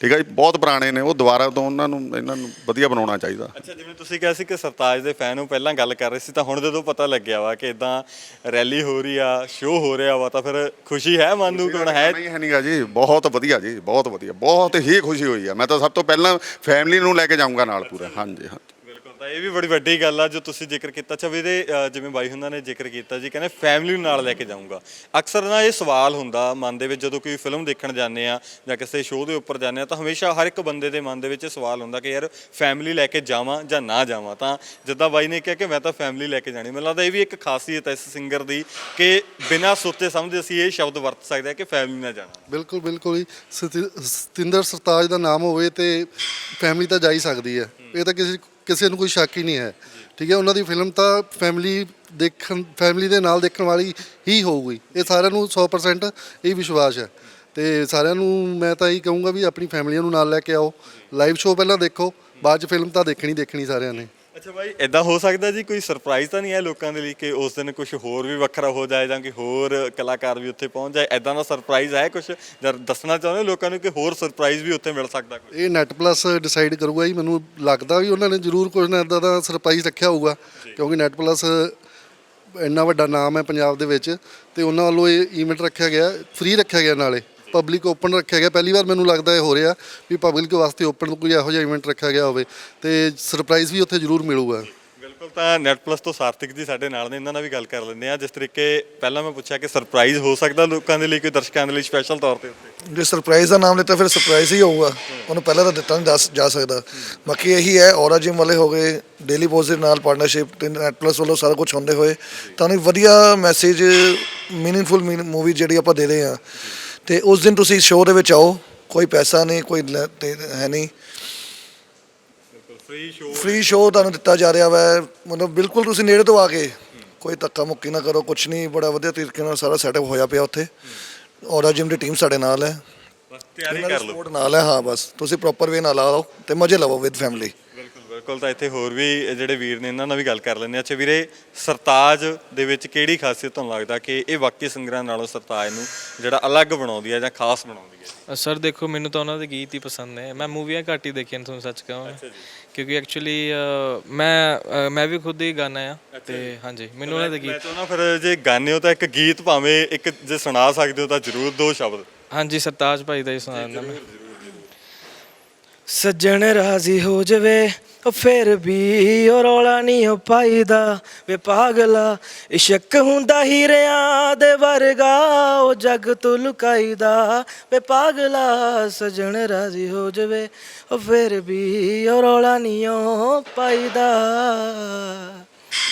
ਠੀਕ ਆ ਜੀ ਬਹੁਤ ਪੁਰਾਣੇ ਨੇ ਉਹ ਦੁਬਾਰਾ ਤੋਂ ਉਹਨਾਂ ਨੂੰ ਇਹਨਾਂ ਨੂੰ ਵਧੀਆ ਬਣਾਉਣਾ ਚਾਹੀਦਾ। ਅੱਛਾ ਜਿਵੇਂ ਤੁਸੀਂ ਕਿਹਾ ਸੀ ਕਿ ਸਰਤਾਜ ਦੇ ਫੈਨ ਨੂੰ ਪਹਿਲਾਂ ਗੱਲ ਕਰ ਰਹੇ ਸੀ ਤਾਂ ਹੁਣ ਜਦੋਂ ਪਤਾ ਲੱਗਿਆ ਵਾ ਕਿ ਇਦਾਂ ਰੈਲੀ ਹੋ ਰਹੀ ਆ ਸ਼ੋਅ ਹੋ ਰਿਹਾ ਵਾ ਤਾਂ ਫਿਰ ਖੁਸ਼ੀ ਹੈ ਮਨ ਨੂੰ ਕਿ ਹੁਣ ਹੈ ਨਹੀਂ ਹੈ ਨਹੀਂਗਾ ਜੀ ਬਹੁਤ ਵਧੀਆ ਜੀ ਬਹੁਤ ਵਧੀਆ ਬਹੁਤ ਹੀ ਖੁਸ਼ੀ ਹੋਈ ਆ। ਮੈਂ ਤਾਂ ਸਭ ਤੋਂ ਪਹਿਲਾਂ ਫੈਮਿਲੀ ਨੂੰ ਲੈ ਕੇ ਜਾਊਂਗਾ ਨਾਲ ਪੂਰਾ ਹਾਂਜੀ। ਹਾਂ ਬਿਲਕੁਲ ਤਾਂ ਇਹ ਵੀ ਬੜੀ ਵੱਡੀ ਗੱਲ ਆ ਜੋ ਤੁਸੀਂ ਜ਼ਿਕਰ ਕੀਤਾ। ਅੱਛਾ ਵੀਰੇ ਅ, ਜਿਵੇਂ ਬਾਈ ਹੁੰਦਾ ਨੇ ਜ਼ਿਕਰ ਕੀਤਾ ਜੀ ਕਹਿੰਦੇ ਫੈਮਿਲੀ ਨੂੰ ਨਾਲ ਲੈ ਕੇ ਜਾਊਂਗਾ। ਅਕਸਰ ਨਾ ਇਹ ਸਵਾਲ ਹੁੰਦਾ ਮਨ ਦੇ ਵਿੱਚ ਜਦੋਂ ਕੋਈ ਫਿਲਮ ਦੇਖਣ ਜਾਂਦੇ ਆ ਜਾਂ ਕਿਸੇ ਸ਼ੋਅ ਦੇ ਉੱਪਰ ਜਾਂਦੇ ਆ ਤਾਂ ਹਮੇਸ਼ਾ ਹਰ ਇੱਕ ਬੰਦੇ ਦੇ ਮਨ ਦੇ ਵਿੱਚ ਇਹ ਸਵਾਲ ਹੁੰਦਾ ਕਿ ਯਾਰ ਫੈਮਿਲੀ ਲੈ ਕੇ ਜਾਵਾਂ ਜਾਂ ਨਾ ਜਾਵਾਂ? ਤਾਂ ਜਿੱਦਾਂ ਬਾਈ ਨੇ ਕਿਹਾ ਕਿ ਮੈਂ ਤਾਂ ਫੈਮਿਲੀ ਲੈ ਕੇ ਜਾਣੀ। ਮੈਨੂੰ ਲੱਗਦਾ ਇਹ ਵੀ ਇੱਕ ਖਾਸੀਅਤ ਹੈ ਇਸ ਸਿੰਗਰ ਦੀ ਕਿ ਬਿਨਾਂ ਸੋਚੇ ਸਮਝੇ ਅਸੀਂ ਇਹ ਸ਼ਬਦ ਵਰਤ ਸਕਦੇ ਹਾਂ ਕਿ ਫੈਮਿਲੀ ਨਾਲ ਜਾਣਾ। ਬਿਲਕੁਲ ਬਿਲਕੁਲ ਜੀ। ਸਤੀ- ਸਤਿੰਦਰ ਸਰਤਾਜ ਦਾ ਨਾਮ ਹੋਵੇ ਤੇ ਫੈਮਿਲੀ ਤਾਂ ਜਾ ਹੀ ਸਕਦੀ ਹੈ। ਇਹ ਤਾਂ ਕਿਸੇ ਕਿਸੇ ਨੂੰ ਕੋਈ ਸ਼ੱਕ ਹੀ ਨਹੀਂ ਹੈ। ਠੀਕ ਹੈ, ਉਹਨਾਂ ਦੀ ਫਿਲਮ ਤਾਂ ਫੈਮਿਲੀ ਦੇਖਣ ਫੈਮਿਲੀ ਦੇ ਨਾਲ ਦੇਖਣ ਵਾਲੀ ਹੀ ਹੋਊਗੀ। ਇਹ ਸਾਰਿਆਂ ਨੂੰ 100% ਇਹ ਵਿਸ਼ਵਾਸ ਹੈ। ਤੇ ਸਾਰਿਆਂ ਨੂੰ ਮੈਂ ਤਾਂ ਇਹੀ ਕਹੂੰਗਾ ਵੀ ਆਪਣੀ ਫੈਮਿਲੀਆਂ ਨੂੰ ਨਾਲ ਲੈ ਕੇ ਆਓ। ਲਾਈਵ ਸ਼ੋਅ ਪਹਿਲਾਂ ਦੇਖੋ, ਬਾਅਦ ਚ ਫਿਲਮ ਤਾਂ ਦੇਖਣੀ ਦੇਖਣੀ ਸਾਰਿਆਂ ਨੇ। ਅੱਛਾ ਭਾਈ ਇਦਾਂ ਹੋ ਸਕਦਾ ਜੀ ਕੋਈ ਸਰਪ੍ਰਾਈਜ਼ ਤਾਂ ਨਹੀਂ ਹੈ ਲੋਕਾਂ ਦੇ ਲਈ ਕਿ ਉਸ ਦਿਨ ਕੁਝ ਹੋਰ ਵੀ ਵੱਖਰਾ ਹੋ ਜਾਏ ਜਾਂ ਕਿ ਹੋਰ ਕਲਾਕਾਰ ਵੀ ਉੱਥੇ ਪਹੁੰਚ ਜਾਏ? ਇਦਾਂ ਦਾ ਸਰਪ੍ਰਾਈਜ਼ ਹੈ ਕੁਝ ਦੱਸਣਾ ਚਾਹੁੰਦੇ ਹੋ ਲੋਕਾਂ ਨੂੰ ਕਿ ਹੋਰ ਸਰਪ੍ਰਾਈਜ਼ ਵੀ ਉੱਥੇ ਮਿਲ ਸਕਦਾ ਕੋਈ? ਇਹ ਨੈਟ ਪਲੱਸ ਡਿਸਾਈਡ ਕਰੂਗਾ ਜੀ ਮੈਨੂੰ ਲੱਗਦਾ ਵੀ ਉਹਨਾਂ ਨੇ ਜ਼ਰੂਰ ਕੁਝ ਨਾ ਇਦਾਂ ਦਾ ਸਰਪ੍ਰਾਈਜ਼ ਰੱਖਿਆ ਹੋਊਗਾ ਕਿਉਂਕਿ ਨੈਟ ਪਲੱਸ ਇੰਨਾ ਵੱਡਾ ਨਾਮ ਹੈ ਪੰਜਾਬ ਦੇ ਵਿੱਚ ਤੇ ਉਹਨਾਂ ਵੱਲੋਂ ਇਹ ਇਵੈਂਟ ਰੱਖਿਆ ਗਿਆ ਫ੍ਰੀ ਰੱਖਿਆ ਗਿਆ ਨਾਲੇ। ਪਬਲਿਕ ਓਪਨ ਰੱਖਿਆ ਗਿਆ। ਪਹਿਲੀ ਵਾਰ ਮੈਨੂੰ ਲੱਗਦਾ ਇਹ ਹੋ ਰਿਹਾ ਵੀ ਪਬਲਿਕ ਵਾਸਤੇ ਓਪਨ ਕੋਈ ਇਹੋ ਜਿਹਾ ਇਵੈਂਟ ਰੱਖਿਆ ਗਿਆ ਹੋਵੇ ਤੇ ਸਰਪ੍ਰਾਈਜ਼ ਵੀ ਉੱਥੇ ਜ਼ਰੂਰ ਮਿਲੂਗਾ। ਬਿਲਕੁਲ ਤਾਂ ਨੈਟ ਪਲੱਸ ਤੋਂ ਸਾਰਥਿਕ ਜੀ ਸਾਡੇ ਨਾਲ ਨੇ ਇਹਨਾਂ ਨਾਲ ਵੀ ਗੱਲ ਕਰ ਲੈਂਦੇ ਆ ਜਿਸ ਤਰੀਕੇ ਪਹਿਲਾਂ ਮੈਂ ਪੁੱਛਿਆ ਕਿ ਸਰਪ੍ਰਾਈਜ਼ ਹੋ ਸਕਦਾ ਲੋਕਾਂ ਦੇ ਲਈ ਕੋਈ ਦਰਸ਼ਕਾਂ ਦੇ ਲਈ ਸਪੈਸ਼ਲ ਤੌਰ ਤੇ ਉੱਤੇ ਜੇ ਸਰਪ੍ਰਾਈਜ਼ ਦਾ ਨਾਮ ਲਿੱਤਾ ਫਿਰ ਸਰਪ੍ਰਾਈਜ਼ ਹੀ ਹੋਊਗਾ। ਉਹਨੂੰ ਪਹਿਲਾਂ ਤਾਂ ਦਿੱਤਾ ਨਹੀਂ ਦੱਸ ਜਾ ਸਕਦਾ। ਬਾਕੀ ਇਹੀ ਹੈ ਔਰਾ ਜਿਮ ਵਾਲੇ ਹੋ ਗਏ ਡੇਲੀ ਪੋਸਟ ਦੇ ਨਾਲ ਪਾਰਟਨਰਸ਼ਿਪ ਤੇ ਨੈਟ ਪਲੱਸ ਵੱਲੋਂ ਸਾਰਾ ਕੁਝ ਹੁੰਦੇ ਹੋਏ ਤੁਹਾਨੂੰ ਵਧੀਆ ਮੈਸੇਜ ਮੀਨਿੰਗਫੁਲ ਮੂਵੀ ਜਿਹੜੀ ਆਪਾਂ ਦੇ ਰਹੇ ਹਾਂ। ਤੇ ਉਸ ਦਿਨ ਤੁਸੀਂ ਸ਼ੋਅ ਦੇ ਵਿੱਚ ਆਓ ਕੋਈ ਪੈਸਾ ਨਹੀਂ ਕੋਈ ਲੈ- ਤੇ ਹੈ ਨਹੀਂ। ਫ੍ਰੀ ਸ਼ੋਅ ਫ੍ਰੀ ਸ਼ੋਅ ਤੁਹਾਨੂੰ ਦਿੱਤਾ ਜਾ ਰਿਹਾ ਵਾ ਮਤਲਬ ਬਿਲਕੁਲ ਤੁਸੀਂ ਨੇੜੇ ਤੋਂ ਆ ਕੇ ਕੋਈ ਧੱਕਾ ਮੁੱਕੀ ਨਾ ਕਰੋ ਕੁਝ ਨਹੀਂ ਬੜਾ ਵਧੀਆ ਤਰੀਕੇ ਨਾਲ ਸਾਰਾ ਸੈਟਅਪ ਹੋਇਆ ਪਿਆ ਉੱਥੇ। ਔਰਾ ਜਿਮ ਦੀ ਟੀਮ ਸਾਡੇ ਨਾਲ ਹੈ। ਬਸ ਤਿਆਰੀ ਕਰ ਲਓ। Support ਨਾਲ ਹੈ ਹਾਂ ਬਸ। ਤੁਸੀਂ ਪ੍ਰੋਪਰ ਵੇ ਨਾਲ ਆਓ ਤੇ ਮਜ਼ੇ ਲਵੋ ਵਿਦ ਫੈਮਿਲੀ ਬਿਲਕੁਲ ਬਿਲਕੁਲ ਤਾਂ ਇੱਥੇ ਹੋਰ ਵੀ ਜਿਹੜੇ ਵੀਰ ਨੇ ਇਹਨਾਂ ਨਾਲ ਵੀ ਗੱਲ ਕਰ ਲੈਂਦੇ ਆ ਅੱਛਾ ਵੀਰੇ ਸਰਤਾਜ ਦੇ ਵਿੱਚ ਕਿਹੜੀ ਖਾਸੀਅਤ ਤੁਹਾਨੂੰ ਲੱਗਦਾ ਕਿ ਇਹ ਬਾਕੀ ਸਿੰਗਰਾਂ ਨਾਲੋਂ ਸਰਤਾਜ ਨੂੰ ਜਿਹੜਾ ਅਲੱਗ ਬਣਾਉਂਦੀ ਹੈ ਜਾਂ ਖਾਸ ਬਣਾਉਂਦੀ ਹੈ? ਸਰ ਦੇਖੋ ਮੈਨੂੰ ਤਾਂ ਉਹਨਾਂ ਦੇ ਗੀਤ ਹੀ ਪਸੰਦ ਨੇ। ਮੈਂ ਮੂਵੀਆਂ ਘੱਟ ਹੀ ਦੇਖੀਆਂ ਤੁਹਾਨੂੰ ਸੱਚ ਕਹਾਂ ਕਿਉਂਕਿ ਐਕਚੁਅਲੀ ਮੈਂ ਮੈਂ ਵੀ ਖੁਦ ਹੀ ਗਾਣਾ ਆ ਤੇ ਹਾਂਜੀ ਮੈਨੂੰ ਉਹਨਾਂ ਦੇ ਮੈਂ ਗੀਤ ਚਾਹੁੰਦਾ ਫਿਰ ਜੇ ਗਾਣੇ ਹੋ ਤਾਂ ਇੱਕ ਗੀਤ ਭਾਵੇਂ ਇੱਕ ਜੇ ਸੁਣਾ ਸਕਦੇ ਹੋ ਤਾਂ ਜ਼ਰੂਰ ਦੋ ਸ਼ਬਦ। ਹਾਂਜੀ ਸਰਤਾਜ ਭਾਈ ਦਾ ਹੀ ਸੁਣਾ ਦਿੰਦਾ ਮੈਂ। ਸੱਜਣ ਰਾਜ਼ੀ ਹੋ ਜਵੇ, ਉਹ ਫਿਰ ਵੀ ਉਹ ਰੌਲਾ ਨਹੀਂ ਉਹ ਪਾਈਦਾ। ਵੇ ਪਾਗਲਾ, ਇਸ਼ਕ ਹੁੰਦਾ ਹੀਰਿਆਂ ਦੇ ਵਰਗਾ, ਉਹ ਜੱਗ ਤੋਂ ਲੁਕਾਈਦਾ। ਵੇ ਪਾਗਲਾ, ਸੱਜਣ ਰਾਜ਼ੀ ਹੋ ਜਵੇ, ਉਹ ਫਿਰ ਵੀ ਉਹ ਰੌਲਾ ਨਹੀਂ ਉਹ ਪਾਈਦਾ।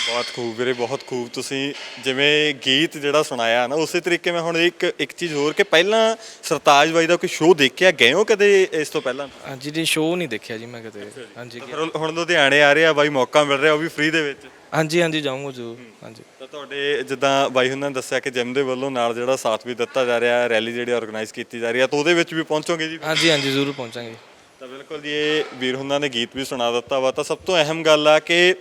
ਬਹੁਤ ਖੂਬ ਵੀਰੇ ਬਹੁਤ ਖੂਬ। ਤੁਸੀਂ ਜਿਵੇਂ ਗੀਤ ਜਿਹੜਾ ਸੁਣਾਇਆ ਨਾ ਉਸੇ ਤਰੀਕੇ ਮੈਂ ਹੁਣ ਇੱਕ ਇੱਕ ਚੀਜ਼ ਹੋਰ ਕਿ ਪਹਿਲਾਂ ਸਰਤਾਜ ਬਾਈ ਦਾ ਕੋਈ ਸ਼ੋਅ ਦੇਖਿਆ? ਗਏ ਹੋ ਕਦੇ ਇਸ ਤੋਂ ਪਹਿਲਾਂ? ਹਾਂਜੀ ਜੀ ਸ਼ੋਅ ਨਹੀਂ ਦੇਖਿਆ ਜੀ ਮੈਂ ਕਦੇ। ਹਾਂਜੀ ਫਿਰ ਹੁਣ ਲੁਧਿਆਣੇ ਆ ਰਹੇ ਆ ਬਾਈ ਮੌਕਾ ਮਿਲ ਰਿਹਾ ਉਹ ਵੀ ਫ੍ਰੀ ਦੇ ਵਿੱਚ। ਹਾਂਜੀ ਹਾਂਜੀ ਜਾਊਂਗਾ ਜ਼ਰੂਰ। ਹਾਂਜੀ। ਤਾਂ ਤੁਹਾਡੇ ਜਿੱਦਾਂ ਬਾਈ ਉਹਨਾਂ ਨੇ ਦੱਸਿਆ ਕਿ ਜਿਮ ਦੇ ਵੱਲੋਂ ਨਾਲ ਜਿਹੜਾ ਸਾਥ ਵੀ ਦਿੱਤਾ ਜਾ ਰਿਹਾ ਹੈ ਰੈਲੀ ਜਿਹੜੀ ਆਰਗੇਨਾਈਜ਼ ਕੀਤੀ ਜਾ ਰਹੀ ਹੈ ਤਾਂ ਉਹਦੇ ਵਿੱਚ ਵੀ ਪਹੁੰਚੋਗੇ ਜੀ? ਹਾਂਜੀ ਹਾਂਜੀ ਜ਼ਰੂਰ ਪਹੁੰਚਾਂਗੇ। ਤਾਂ ਬਿਲਕੁਲ ਜੀ ਇਹ ਵੀਰ ਹੁੰਨਾਂ ਨੇ ਗੀਤ ਵੀ ਸੁਣਾ ਦਿੱਤਾ ਵਾ। ਤਾਂ ਸਭ ਤੋਂ ਅਹਿਮ ਗੱਲ ਆ ਕਿ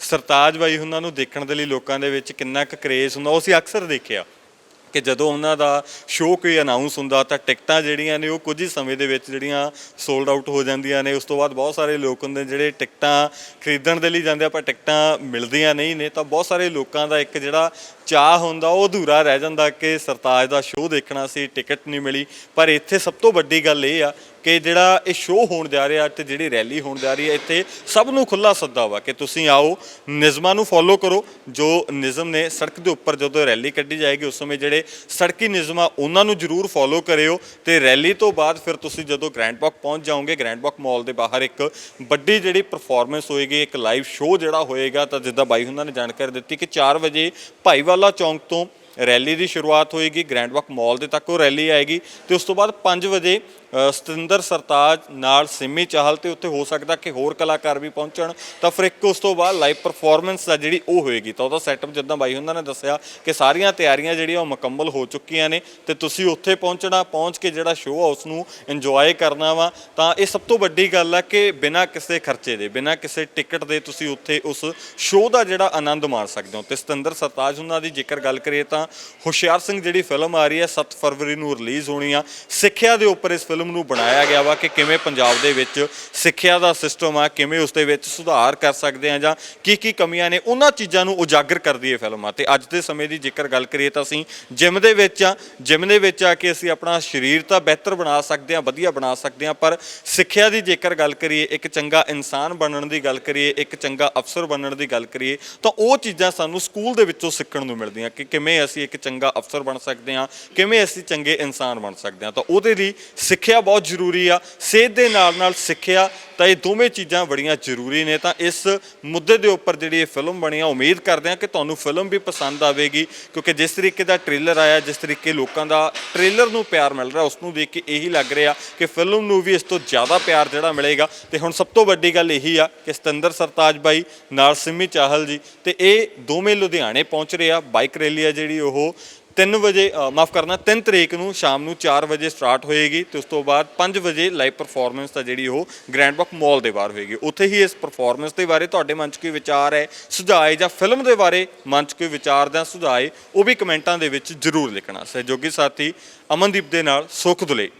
ਸਰਤਾਜ ਬਾਈ ਉਹਨਾਂ ਨੂੰ ਦੇਖਣ ਦੇ ਲਈ ਲੋਕਾਂ ਦੇ ਵਿੱਚ ਕਿੰਨਾ ਕੁ ਕਰੇਜ਼ ਹੁੰਦਾ, ਉਹ ਅਸੀਂ ਅਕਸਰ ਦੇਖਿਆ ਕਿ ਜਦੋਂ ਉਹਨਾਂ ਦਾ ਸ਼ੋਅ ਕੋਈ ਅਨਾਉਂਸ ਹੁੰਦਾ ਤਾਂ ਟਿਕਟਾਂ ਜਿਹੜੀਆਂ ਨੇ ਉਹ ਕੁਝ ਹੀ ਸਮੇਂ ਦੇ ਵਿੱਚ ਜਿਹੜੀਆਂ ਸੋਲਡ ਆਊਟ ਹੋ ਜਾਂਦੀਆਂ ਨੇ, ਉਸ ਤੋਂ ਬਾਅਦ ਬਹੁਤ ਸਾਰੇ ਲੋਕ ਹੁੰਦੇ ਜਿਹੜੇ ਟਿਕਟਾਂ ਖਰੀਦਣ ਦੇ ਲਈ ਜਾਂਦੇ ਆ ਪਰ ਟਿਕਟਾਂ ਮਿਲਦੀਆਂ ਨਹੀਂ ਨੇ, ਤਾਂ ਬਹੁਤ ਸਾਰੇ ਲੋਕਾਂ ਦਾ ਇੱਕ ਜਿਹੜਾ ਚਾਹ ਹੁੰਦਾ, ਉਹ ਅਧੂਰਾ ਰਹਿ ਜਾਂਦਾ ਕਿ ਸਰਤਾਜ ਦਾ ਸ਼ੋਅ ਦੇਖਣਾ ਸੀ, ਟਿਕਟ ਨਹੀਂ ਮਿਲੀ, ਪਰ ਇੱਥੇ ਸਭ ਤੋਂ ਵੱਡੀ ਗੱਲ ਇਹ ਆ ਕਿ ਜਿਹੜਾ ਇਹ ਸ਼ੋਅ ਹੋਣ ਜਾ ਰਿਹਾ, ਤੇ ਜਿਹੜੀ ਰੈਲੀ ਹੋਣ ਜਾ ਰਹੀ ਹੈ, ਇੱਥੇ ਸਭ ਨੂੰ ਖੁੱਲਾ ਸੱਦਾ ਵਾ ਕਿ ਤੁਸੀਂ ਆਓ, ਨਿਯਮਾਂ ਨੂੰ ਫੋਲੋ ਕਰੋ। ਜੋ ਨਿਯਮ ਨੇ ਸੜਕ ਦੇ ਉੱਪਰ ਜਦੋਂ ਰੈਲੀ ਕੱਢੀ ਜਾਏਗੀ, ਉਸ ਸਮੇਂ ਜਿਹੜੇ ਸੜਕੀ ਨਿਯਮਾਂ ਉਹਨਾਂ ਨੂੰ ਜ਼ਰੂਰ ਫੋਲੋ ਕਰਿਓ। ਤੇ ਰੈਲੀ ਤੋਂ ਬਾਅਦ ਫਿਰ ਤੁਸੀਂ ਜਦੋਂ ਗ੍ਰੈਂਡ ਬਾਕ ਪਹੁੰਚ ਜਾਓਗੇ ਗ੍ਰੈਂਡ ਬਾਕ ਮਾਲ ਦੇ ਬਾਹਰ ਇੱਕ ਵੱਡੀ ਜਿਹੜੀ ਪਰਫਾਰਮੈਂਸ ਹੋਏਗੀ, ਇੱਕ ਲਾਈਵ ਸ਼ੋਅ ਜਿਹੜਾ ਹੋਏਗਾ, ਤਾਂ ਜਿੱਦਾਂ ਬਾਈ ਉਹਨਾਂ ਨੇ ਜਾਣਕਾਰੀ ਦਿੱਤੀ ਕਿ 4 ਵਜੇ ਭਾਈਵਾਲਾ ਚੌਂਕ ਤੋਂ ਰੈਲੀ ਦੀ ਸ਼ੁਰੂਆਤ ਹੋਏਗੀ ਗ੍ਰੈਂਡ ਵਾਕ ਮਾਲ ਦੇ ਤੱਕ ਉਹ ਰੈਲੀ ਆਏਗੀ, ਤੇ ਉਸ ਤੋਂ ਬਾਅਦ 5 ਵਜੇ ਸਤਿੰਦਰ ਸਰਤਾਜ ਨਾਲ ਸਿੰਮੀ ਚਾਹਲ ਤੇ ਉੱਥੇ ਹੋ ਸਕਦਾ ਕਿ ਹੋਰ ਕਲਾਕਾਰ ਵੀ ਪਹੁੰਚਣ। ਤਾਂ ਫਿਰ ਇੱਕ ਉਸ ਤੋਂ ਬਾਅਦ ਲਾਈਵ ਪਰਫਾਰਮੈਂਸ ਆ ਜਿਹੜੀ ਉਹ ਹੋਏਗੀ। ਤਾਂ ਉਹਦਾ ਸੈਟਅਪ ਜਿੱਦਾਂ ਬਾਈ ਉਹਨਾਂ ਨੇ ਦੱਸਿਆ ਕਿ ਸਾਰੀਆਂ ਤਿਆਰੀਆਂ ਜਿਹੜੀਆਂ ਉਹ ਮੁਕੰਮਲ ਹੋ ਚੁੱਕੀਆਂ ਨੇ ਤੇ ਤੁਸੀਂ ਉੱਥੇ ਪਹੁੰਚਣਾ, ਪਹੁੰਚ ਕੇ ਜਿਹੜਾ ਸ਼ੋਅ ਆ ਉਸ ਨੂੰ ਇੰਜੋਏ ਕਰਨਾ ਵਾ। ਤਾਂ ਇਹ ਸਭ ਤੋਂ ਵੱਡੀ ਗੱਲ ਆ ਕਿ ਬਿਨਾਂ ਕਿਸੇ ਖਰਚੇ ਦੇ, ਬਿਨਾਂ ਕਿਸੇ ਟਿਕਟ ਦੇ ਤੁਸੀਂ ਉੱਥੇ ਉਸ ਸ਼ੋਅ ਦਾ ਜਿਹੜਾ ਆਨੰਦ ਮਾਣ ਸਕਦੇ ਹੋ। ਤੇ ਸਤਿੰਦਰ ਸਰਤਾਜ ਉਹਨਾਂ ਦੀ ਜੇਕਰ ਗੱਲ ਕਰੀਏ ਤਾਂ ਤਾਂ ਹੁਸ਼ਿਆਰ ਸਿੰਘ ਜਿਹੜੀ ਫਿਲਮ ਆ ਰਹੀ ਹੈ 7 ਫਰਵਰੀ ਨੂੰ ਰਿਲੀਜ਼ ਹੋਣੀ ਆ। ਸਿੱਖਿਆ ਦੇ ਉੱਪਰ ਇਸ ਫਿਲਮ ਫਿਲਮ ਨੂੰ ਬਣਾਇਆ ਗਿਆ ਵਾ ਕਿ ਕਿਵੇਂ ਪੰਜਾਬ ਦੇ ਵਿੱਚ ਸਿੱਖਿਆ ਦਾ ਸਿਸਟਮ ਆ, ਕਿਵੇਂ ਉਸ ਦੇ ਵਿੱਚ ਸੁਧਾਰ ਕਰ ਸਕਦੇ ਆ ਜਾਂ ਕੀ ਕੀ ਕਮੀਆਂ ਨੇ, ਉਹਨਾਂ ਚੀਜ਼ਾਂ ਨੂੰ ਉਜਾਗਰ ਕਰਦੀ ਹੈ ਫਿਲਮ ਆ। ਤੇ ਅੱਜ ਦੇ ਸਮੇਂ ਦੀ ਜੇਕਰ ਗੱਲ ਕਰੀਏ ਤਾਂ ਅਸੀਂ ਜਿਮ ਦੇ ਵਿੱਚ ਆ, ਜਿਮ ਦੇ ਵਿੱਚ ਆ ਕੇ ਅਸੀਂ ਆਪਣਾ ਸਰੀਰ ਤਾਂ ਬਿਹਤਰ ਬਣਾ ਸਕਦੇ ਆ, ਵਧੀਆ ਬਣਾ ਸਕਦੇ ਆ, ਪਰ ਸਿੱਖਿਆ ਦੀ ਜੇਕਰ ਗੱਲ ਕਰੀਏ, ਇੱਕ ਚੰਗਾ ਇਨਸਾਨ ਬਣਨ ਦੀ ਗੱਲ ਕਰੀਏ, ਇੱਕ ਚੰਗਾ ਅਫਸਰ ਬਣਨ ਦੀ ਗੱਲ ਕਰੀਏ, ਤਾਂ ਉਹ ਚੀਜ਼ਾਂ ਸਾਨੂੰ ਸਕੂਲ ਦੇ ਵਿੱਚੋਂ ਸਿੱਖਣ ਨੂੰ ਮਿਲਦੀਆਂ ਕਿ ਕਿਵੇਂ ਅਸੀਂ ਇੱਕ ਚੰਗਾ ਅਫਸਰ ਬਣ ਸਕਦੇ ਹਾਂ ਕਿਵੇਂ ਅਸੀਂ ਚੰਗੇ ਇਨਸਾਨ ਬਣ ਸਕਦੇ ਹਾਂ ਤਾਂ ਉਹਦੇ ਲਈ ਸਿੱਖਿਆ ਸਿੱਖਿਆ ਬਹੁਤ ਜ਼ਰੂਰੀ ਆ, ਸਿਹਤ ਦੇ ਨਾਲ ਨਾਲ ਸਿੱਖਿਆ ਤਾਂ ਇਹ ਦੋਵੇਂ ਚੀਜ਼ਾਂ ਬੜੀਆਂ ਜ਼ਰੂਰੀ ਨੇ ਤਾਂ ਇਸ ਮੁੱਦੇ ਦੇ ਉੱਪਰ ਜਿਹੜੀ ਇਹ ਫਿਲਮ ਬਣੀ ਆ, ਉਮੀਦ ਕਰਦੇ ਹਾਂ ਕਿ ਤੁਹਾਨੂੰ ਫਿਲਮ ਵੀ ਪਸੰਦ ਆਵੇਗੀ, ਕਿਉਂਕਿ ਜਿਸ ਤਰੀਕੇ ਦਾ ਟ੍ਰੇਲਰ ਆਇਆ, ਜਿਸ ਤਰੀਕੇ ਲੋਕਾਂ ਦਾ ਟ੍ਰੇਲਰ ਨੂੰ ਪਿਆਰ ਮਿਲ ਰਿਹਾ, ਉਸ ਨੂੰ ਦੇਖ ਕੇ ਇਹੀ ਲੱਗ ਰਿਹਾ ਕਿ ਫਿਲਮ ਨੂੰ ਵੀ ਇਸ ਤੋਂ ਜ਼ਿਆਦਾ ਪਿਆਰ ਜਿਹੜਾ ਮਿਲੇਗਾ। ਤੇ ਹੁਣ ਸਭ ਤੋਂ ਵੱਡੀ ਗੱਲ ਇਹੀ ਆ ਕਿ ਸਤਿੰਦਰ ਸਰਤਾਜ ਬਾਈ, ਨਾਲ ਸਿੰਮੀ ਚਾਹਲ ਜੀ, ਤੇ ਇਹ ਦੋਵੇਂ ਲੁਧਿਆਣੇ ਪਹੁੰਚ ਰਹੇ ਆ, ਬਾਈਕ ਰੈਲੀ ਆ ਜਿਹੜੀ ਉਹ 3 ਵਜੇ ਮਾਫ ਕਰਨਾ 3 ਤਰੀਕ ਨੂੰ ਸ਼ਾਮ ਨੂੰ 4 ਵਜੇ ਸਟਾਰਟ ਹੋਏਗੀ ਤੇ ਉਸ ਤੋਂ ਬਾਅਦ 5 ਵਜੇ ਲਾਈਵ ਪਰਫਾਰਮੈਂਸ ਦਾ ਜਿਹੜੀ ਉਹ ਗ੍ਰੈਂਡ ਬਾਕ ਮਾਲ ਦੇ ਬਾਹਰ ਹੋਏਗੀ। ਉੱਥੇ ਹੀ ਇਸ ਪਰਫਾਰਮੈਂਸ ਦੇ ਬਾਰੇ ਤੁਹਾਡੇ ਮਨ 'ਚ ਕੋਈ ਵਿਚਾਰ ਹੈ? ਸੁਝਾਅ ਜਾਂ ਫਿਲਮ ਦੇ ਬਾਰੇ ਮਨ 'ਚ ਕੋਈ ਵਿਚਾਰ ਜਾਂ ਸੁਝਾਅ ਉਹ ਵੀ ਕਮੈਂਟਾਂ ਦੇ ਵਿੱਚ ਜ਼ਰੂਰ ਲਿਖਣਾ। ਸਹਿਯੋਗੀ ਸਾਥੀ ਅਮਨਦੀਪ ਦੇ ਨਾਲ ਸੁਖ ਦੁਲੇ।